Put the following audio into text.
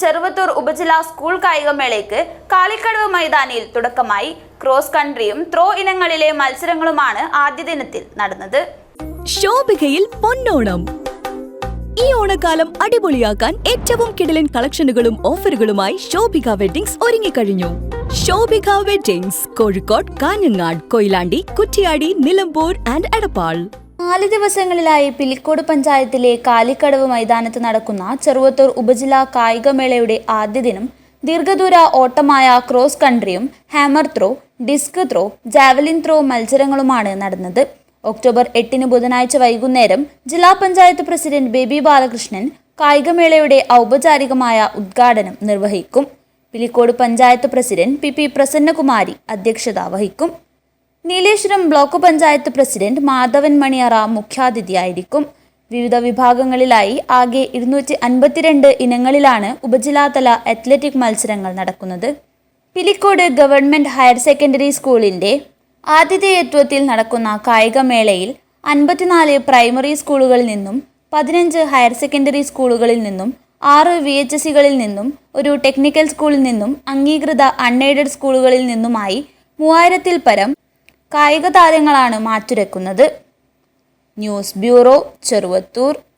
ചെറുവത്തൂർ ഉപജില്ലാ സ്കൂൾ കായികമേളയ്ക്ക് കാളിക്കടവ് മൈതാനിയിൽ തുടക്കമായി. ക്രോസ് കൺട്രിയും ത്രോ ഇനങ്ങളിലെ മത്സരങ്ങളുമാണ് ആദ്യ ദിനത്തിൽ നടന്നത്. ശോഭികയിൽ പൊന്നോണം. ഈ ഓണക്കാലം അടിപൊളിയാക്കാൻ ഏറ്റവും കിടലൻ കളക്ഷനുകളും ഓഫറുകളുമായി ശോഭിക വെഡിങ്സ് ഒരുങ്ങിക്കഴിഞ്ഞു. Shobhika weddings Kozhikode Kanhangad Koyilandy Kuttiady Nilambur and Edappal. നാല് ദിവസങ്ങളിലായി പിലിക്കോട് പഞ്ചായത്തിലെ കാലിക്കടവ് മൈതാനത്ത് നടക്കുന്ന ചെറുവത്തൂർ ഉപജില്ലാ കായികമേളയുടെ ആദ്യ ദിനം ദീർഘദൂര ഓട്ടമായ cross കൺട്രിയും hammer throw discus throw javelin throw മത്സരങ്ങളുമാണ് നടന്നത്. ഒക്ടോബർ എട്ടിന് ബുധനാഴ്ച വൈകുന്നേരം ജില്ലാ പഞ്ചായത്ത് പ്രസിഡന്റ് ബേബി ബാലകൃഷ്ണൻ കായികമേളയുടെ ഔപചാരികമായ ഉദ്ഘാടനം നിർവഹിക്കും. Pilicode panchayat president P P Prasannakumari അധ്യക്ഷത വഹിക്കും. നീലേശ്വരം ബ്ലോക്ക് പഞ്ചായത്ത് പ്രസിഡന്റ് മാധവൻ മണിയറ മുഖ്യാതിഥിയായിരിക്കും. വിവിധ വിഭാഗങ്ങളിലായി ആകെ ഇരുന്നൂറ്റി അൻപത്തിരണ്ട് ഇനങ്ങളിലാണ് ഉപജില്ലാതല അത്ലറ്റിക് മത്സരങ്ങൾ നടക്കുന്നത്. പിലിക്കോട് ഗവൺമെന്റ് ഹയർ സെക്കൻഡറി സ്കൂളിന്റെ ആതിഥേയത്വത്തിൽ നടക്കുന്ന കായികമേളയിൽ അൻപത്തിനാല് പ്രൈമറി സ്കൂളുകളിൽ നിന്നും പതിനഞ്ച് ഹയർ സെക്കൻഡറി സ്കൂളുകളിൽ നിന്നും ആറ് വി എച്ച് എസ് സികളിൽ നിന്നും ഒരു ടെക്നിക്കൽ സ്കൂളിൽ നിന്നും അംഗീകൃത അൺഎയ്ഡഡ് സ്കൂളുകളിൽ നിന്നുമായി മൂവായിരത്തിൽ പരം കായിക താരങ്ങളാണ് മാറ്റുരക്കുന്നത്. News bureau Cheruvathur.